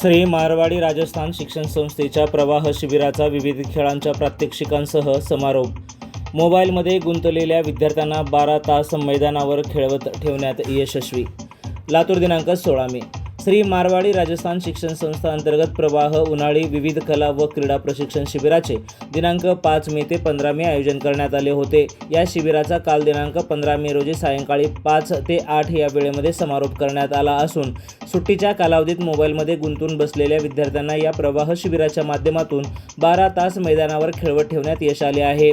श्री मारवाडी राजस्थान शिक्षण संस्थेच्या प्रवाह शिबिराचा विविध खेळांच्या प्रात्यक्षिकांसह समारोप. मोबाईलमध्ये गुंतलेल्या विद्यार्थ्यांना बारा तास मैदानावर खेळवत ठेवण्यात यशस्वी. लातूर दिनांक सोळा मे. श्री मारवाडी राजस्थान शिक्षण संस्था अंतर्गत प्रवाह उन्हाळी विविध कला व क्रीडा प्रशिक्षण शिबिराचे दिनांक पाच मे ते पंधरा मे आयोजन करण्यात आले होते. या शिबिराचा काल दिनांक पंधरा मे रोजी सायंकाळी पाच ते आठ या वेळेमध्ये समारोप करण्यात आला असून सुट्टीच्या कालावधीत मोबाईलमध्ये गुंतून बसलेल्या विद्यार्थ्यांना या प्रवाह शिबिराच्या माध्यमातून बारा तास मैदानावर खेळवत ठेवण्यात यश आले आहे.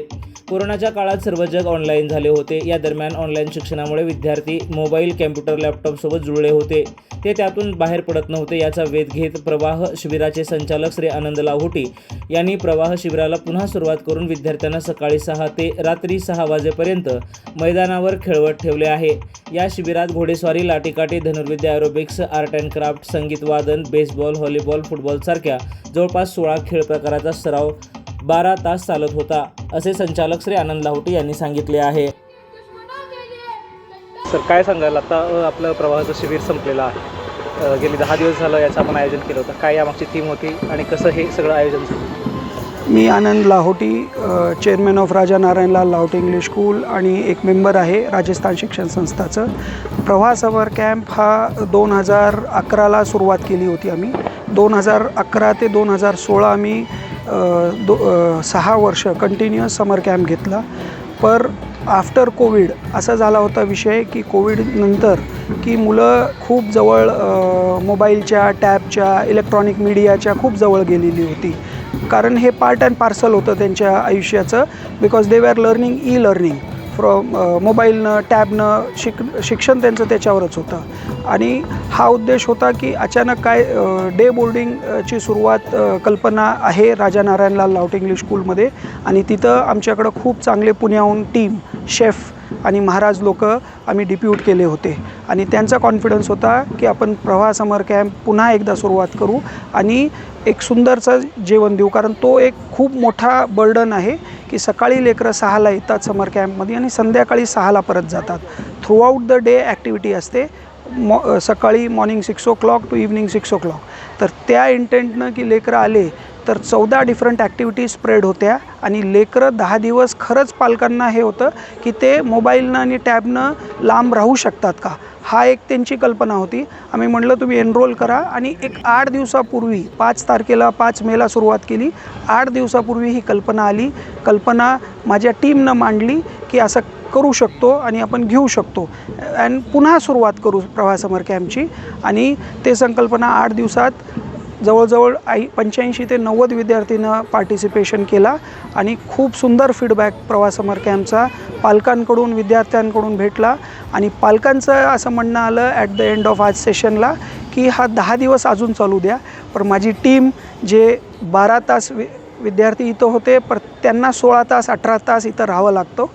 कोरोनाच्या काळात सर्व जग ऑनलाईन झाले होते. या दरम्यान ऑनलाईन शिक्षणामुळे विद्यार्थी मोबाईल कॅम्प्युटर लॅपटॉपसोबत जुळले होते. ते त्यातून बाहेर पडत नव्हते. याचा वेध घेत प्रवाह शिबिराचे संचालक श्री आनंद लाहोटी यांनी प्रवाह शिबिराला पुन्हा सुरुवात करून विद्यार्थ्यांना सकाळी सहा ते रात्री सहा वाजेपर्यंत मैदानावर खेळवत ठेवले आहे. या शिबिरात घोडेस्वारी लाटीकाठी धनुर्विद्या एरोबिक्स आर्ट अँड क्राफ्ट संगीत वादन बेसबॉल व्हॉलीबॉल फुटबॉलसारख्या जवळपास सोळा खेळ प्रकाराचा सराव बारा तास चालत होता असे संचालक श्री आनंद लाहोटी यांनी सांगितले आहे. सर काय सांगाल? आता आपलं प्रवाहाचं शिबिर संपलेलं आहे. गेली दहा दिवस झालं याचं आपण आयोजन केलं होतं. काय यामागची थीम होती आणि कसं हे सगळं आयोजन झालं? मी Anand Lahoti chairman of Raja Narayanlal Lahoti English school आणि एक मेंबर आहे राजस्थान शिक्षण संस्थाचं. प्रवाह समर कॅम्प हा दोन हजार अकराला सुरुवात केली होती आम्ही. दोन हजार अकरा ते दोन हजार सोळा आम्ही दो सहा वर्ष कंटिन्युअस समर कॅम्प घेतला. पर आफ्टर कोविड असा झाला होता विषय की कोविडनंतर की मुलं खूप जवळ मोबाईलच्या टॅबच्या इलेक्ट्रॉनिक मीडियाच्या खूप जवळ गेलेली होती. कारण हे पार्ट अँड पार्सल होतं त्यांच्या आयुष्याचं because they are learning e learning प्रॉ मोबाईलनं टॅबनं शिक शिक्षण त्यांचं त्याच्यावरच होतं. आणि हा उद्देश होता की अचानक काय डे बोर्डिंगची सुरुवात कल्पना आहे राजा नारायणलाल लावट इंग्लिश स्कूलमध्ये. आणि तिथं आमच्याकडं खूप चांगले पुण्याहून टीम शेफ आणि महाराज लोक आम्ही डिप्यूट केले होते. आणि त्यांचा कॉन्फिडन्स होता की आपण प्रवाह समर कॅम्प पुन्हा एकदा सुरुवात करू. आणि एक सुंदरचं जेवण देऊ कारण तो एक खूप मोठा बर्डन आहे. की सकाळी लेकरं सहाला येतात समर कॅम्पमध्ये आणि संध्याकाळी सहाला परत जातात. थ्रूआउट द डे ॲक्टिव्हिटी असते. मॉ सकाळी morning six o'clock to evening six o'clock तर त्या इंटेंटनं की लेकरं आले तर चौदा डिफरंट ॲक्टिव्हिटीज स्प्रेड होत्या आणि लेकरं दहा दिवस खरंच पालकांना हे होतं की ते मोबाईलनं आणि टॅबनं लांब राहू शकतात का? हा एक त्यांची कल्पना होती. आम्ही म्हटलं तुम्ही एनरोल करा. आणि एक आठ दिवसापूर्वी पाच तारखेला पाच मेला सुरुवात केली. आठ दिवसापूर्वी ही कल्पना आली. कल्पना माझ्या टीमनं मांडली की असं करू शकतो आणि आपण घेऊ शकतो. अँड पुन्हा सुरुवात करू प्रवासमर कॅम्पची आणि ते संकल्पना आठ दिवसात जवळजवळ आई पंच्याऐंशी ते नव्वद विद्यार्थीनं पार्टिसिपेशन केला आणि खूप सुंदर फीडबॅक प्रवास समर कॅम्पचा पालकांकडून विद्यार्थ्यांकडून भेटला. आणि पालकांचं असं म्हणणं आलं ॲट द एंड ऑफ आज सेशनला की हा दहा दिवस अजून चालू द्या. पण माझी टीम जे बारा तास वि विद्यार्थी इथं होते पर त्यांना सोळा तास अठरा तास इथं राहावं लागतो.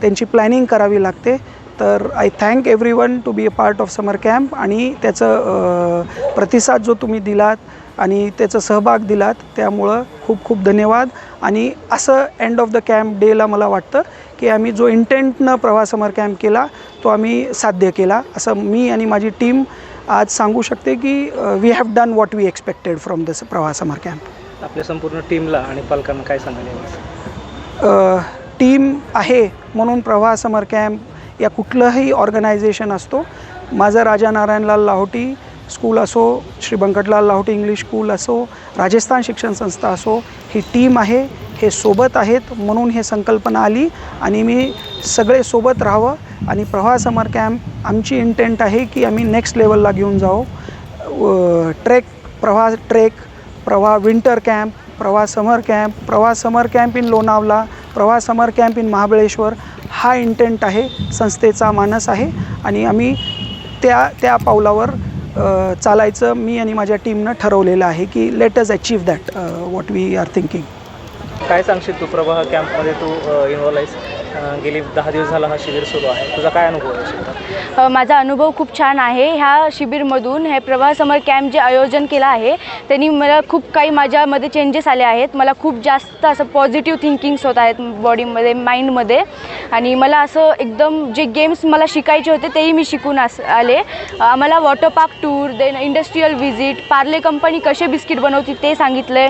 त्यांची प्लॅनिंग करावी लागते. तर I thank everyone to be a part of summer camp आणि त्याचं प्रतिसाद जो तुम्ही दिलात आणि त्याचं सहभाग दिलात. त्यामुळं खूप खूप धन्यवाद. आणि असं एंड ऑफ द कॅम्प डेला मला वाटतं की आम्ही जो इंटेंटनं प्रवास समर कॅम्प केला तो आम्ही साध्य केला. असं मी आणि माझी टीम आज सांगू शकते की we have done what we expected from this Pravas summer camp आपल्या संपूर्ण टीमला आणि पालकांना काय सांगाल यावर? टीम आहे म्हणून प्रवाह समर कॅम्प या कुठलंही ऑर्गनायझेशन असतो. माझं राजा नारायणलाल लाहोटी स्कूल असो श्री बंकटलाल लाहोटी इंग्लिश स्कूल असो राजस्थान शिक्षण संस्था असो ही टीम आहे हे सोबत आहेत म्हणून हे संकल्पना आली आणि मी सगळे सोबत राहावं आणि प्रवाह समर कॅम्प आमची इंटेंट आहे की आम्ही नेक्स्ट लेवलला घेऊन जाऊ. ट्रेक प्रवाह ट्रेक प्रवाह विंटर कॅम्प प्रवाह समर कॅम्प प्रवाह समर कॅम्प इन लोणावला प्रवाह समर कॅम्प इन महाबळेश्वर हा इंटेंट आहे संस्थेचा मानस आहे आणि आम्ही त्या त्या पावलावर चालायचं मी आणि माझ्या टीमनं ठरवलेलं आहे की let us achieve that what we are thinking काय सांगशील तू प्रवाह कॅम्पमध्ये तू इन्व्हॉल्व आहेस? गेली दहा दिवस झाला हा शिबिर सुरू आहे. तुझा काय अनुभव आहे माझा अनुभव खूप छान आहे. ह्या शिबिरमधून हे प्रवाह समर कॅम्प जे आयोजन केलं आहे त्यांनी मला खूप काही माझ्यामध्ये चेंजेस आले आहेत. मला खूप जास्त असं पॉझिटिव्ह थिंकिंग्स होत आहेत बॉडीमध्ये माइंडमध्ये आणि मला असं एकदम जे गेम्स मला शिकायचे होते तेही मी शिकून अस आले. आम्हाला water park tour then industrial visit Parle company कसे बिस्किट बनवते ते सांगितलं.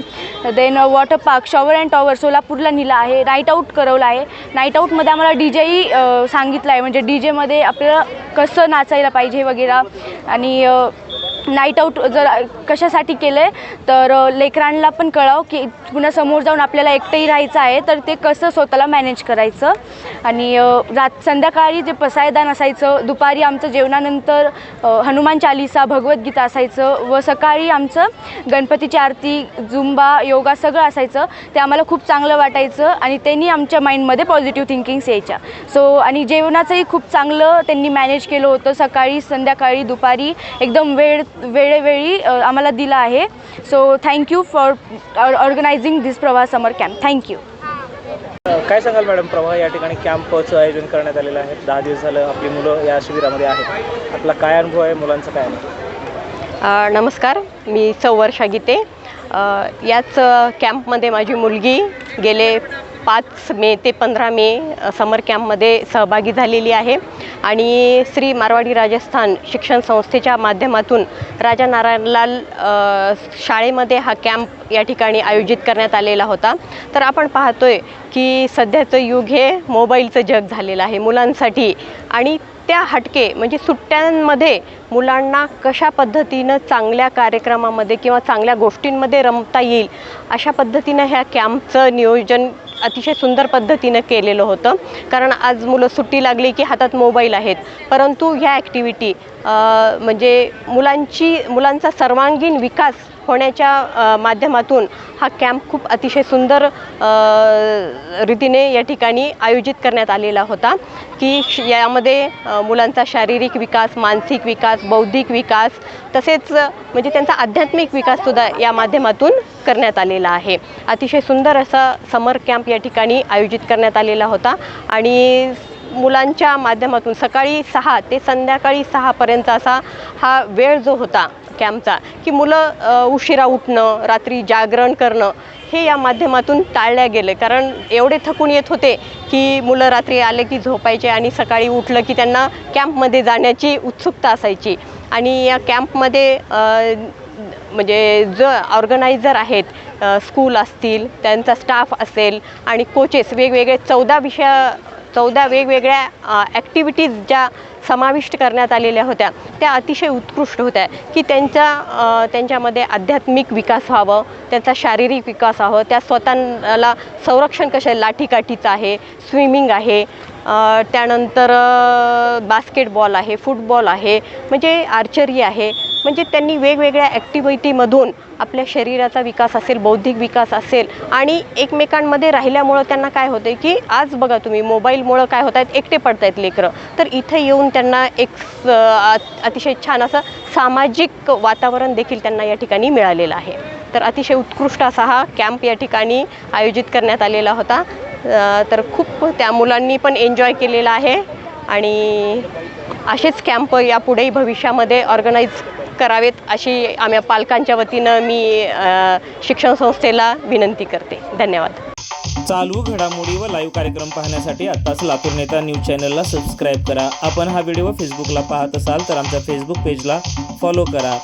Then water park shower and tower सोलापूरला नेलं आहे. नाईट आऊट करवलं आहे. नाईट आऊट आऊटमध्ये आम्हाला डी जेही सांगितलं आहे म्हणजे डी जेमध्ये आपल्याला कसं नाचायला पाहिजे वगैरे. आणि नाईट आऊट जर कशासाठी केलं आहे तर लेकरांना पण कळावं की पुन्हा समोर जाऊन आपल्याला एकटंही राहायचं आहे तर ते कसं स्वतःला मॅनेज करायचं. आणि रात संध्याकाळी जे पसायदान असायचं दुपारी आमचं जेवणानंतर हनुमान चालिसा भगवद्गीता असायचं व सकाळी आमचं गणपतीची आरती झुंबा योगा सगळं असायचं ते आम्हाला खूप चांगलं वाटायचं आणि त्यांनी आमच्या माइंडमध्ये पॉझिटिव्ह थिंकिंग्स यायच्या. सो आणि जेवणाचंही खूप चांगलं त्यांनी मॅनेज केलं होतं सकाळी संध्याकाळी दुपारी एकदम वेळ वेळोवेळी आम्हाला दिला आहे. So thank you for organising this Pravah summer camp thank you काय सांगाल मॅडम प्रवाह या ठिकाणी कॅम्पचं आयोजन करण्यात आलेलं आहे? दहा दिवस झालं आपली मुलं या शिबिरामध्ये आहेत. आपला काय अनुभव आहे मुलांचा काय अनुभव नमस्कार मी सौवर्षा गीते. अ, याच कॅम्पमध्ये माझी मुलगी गेले पाच मे ते पंधरा मे समर कॅम्पमध्ये सहभागी झालेली आहे. आणि श्री मारवाडी राजस्थान शिक्षण संस्थेच्या माध्यमातून राजा नारायणलाल शाळेमध्ये हा कॅम्प या ठिकाणी आयोजित करण्यात आलेला होता. तर आपण पाहतोय की सध्याचं युग हे मोबाईलचं जग झालेलं आहे मुलांसाठी. आणि त्या हटके म्हणजे सुट्ट्यांमध्ये मुलांना कशा पद्धतीनं चांगल्या कार्यक्रमामध्ये किंवा चांगल्या गोष्टींमध्ये रमता येईल अशा पद्धतीनं ह्या कॅम्पचं नियोजन अतिशय सुंदर पद्धतीनं केलेलं होतं. कारण आज मुलं सुट्टी लागली की हातात मोबाईल आहेत. परंतु ह्या ॲक्टिव्हिटी म्हणजे मुलांची मुलांचा सर्वांगीण विकास होण्याच्या माध्यमातून हा कॅम्प खूप अतिशय सुंदर रीतीने या ठिकाणी आयोजित करण्यात आलेला होता. की श- यामध्ये मुलांचा शारीरिक विकास मानसिक विकास बौद्धिक विकास तसेच म्हणजे त्यांचा आध्यात्मिक विकाससुद्धा या माध्यमातून करण्यात आलेला आहे. अतिशय सुंदर असा समर कॅम्प या ठिकाणी आयोजित करण्यात आलेला होता. आणि मुलांच्या माध्यमातून सकाळी सहा ते संध्याकाळी सहापर्यंत असा हा वेळ जो होता कॅम्पचा की मुलं उशिरा उठणं रात्री जागरण करणं हे या माध्यमातून टाळल्या गेले. कारण एवढे थकून येत होते की मुलं रात्री आले की झोपायचे आणि सकाळी उठलं की त्यांना कॅम्पमध्ये जाण्याची उत्सुकता असायची. आणि या कॅम्पमध्ये म्हणजे ज ऑर्गनायझर आहेत स्कूल असतील त्यांचा स्टाफ असेल आणि कोचेस वेगवेगळे चौदा विषया चौदा वेगवेगळ्या ॲक्टिव्हिटीज ज्या समाविष्ट करण्यात आलेल्या होत्या त्या अतिशय उत्कृष्ट होत्या की त्यांच्या त्यांच्यामध्ये आध्यात्मिक विकास व्हावं त्यांचा शारीरिक विकास व्हावं त्या स्वतःला संरक्षण कशा लाठीकाठीचं आहे स्विमिंग आहे त्यानंतर बास्केटबॉल आहे फुटबॉल आहे म्हणजे आर्चरी आहे म्हणजे त्यांनी वेगवेगळ्या ॲक्टिव्हिटीमधून आपल्या शरीराचा विकास असेल बौद्धिक विकास असेल आणि एकमेकांमध्ये राहिल्यामुळं त्यांना काय होतं की आज बघा तुम्ही मोबाईलमुळं काय होत आहेत एकटे पडत आहेत लेकरं. तर इथं येऊन त्यांना एक स- अतिशय छान असं सामाजिक वातावरण देखील त्यांना या ठिकाणी मिळालेलं आहे. तर अतिशय उत्कृष्ट असा हा कॅम्प या ठिकाणी आयोजित करण्यात आलेला होता. तर खूप त्या मुलांनी पण एन्जॉय केलेला आहे आणि असेच कॅम्प यापुढेही भविष्यामध्ये ऑर्गनाईज करावेत अशी आम्ही पालकांच्या वतीनं मी शिक्षण संस्थेला विनंती करते. धन्यवाद. चालू घडामोडी व लाईव्ह कार्यक्रम पाहण्यासाठी आत्ताच लातूर नेता न्यूज चॅनलला सबस्क्राईब करा. आपण हा व्हिडिओ फेसबुकला पाहत असाल तर आमच्या फेसबुक पेजला फॉलो करा.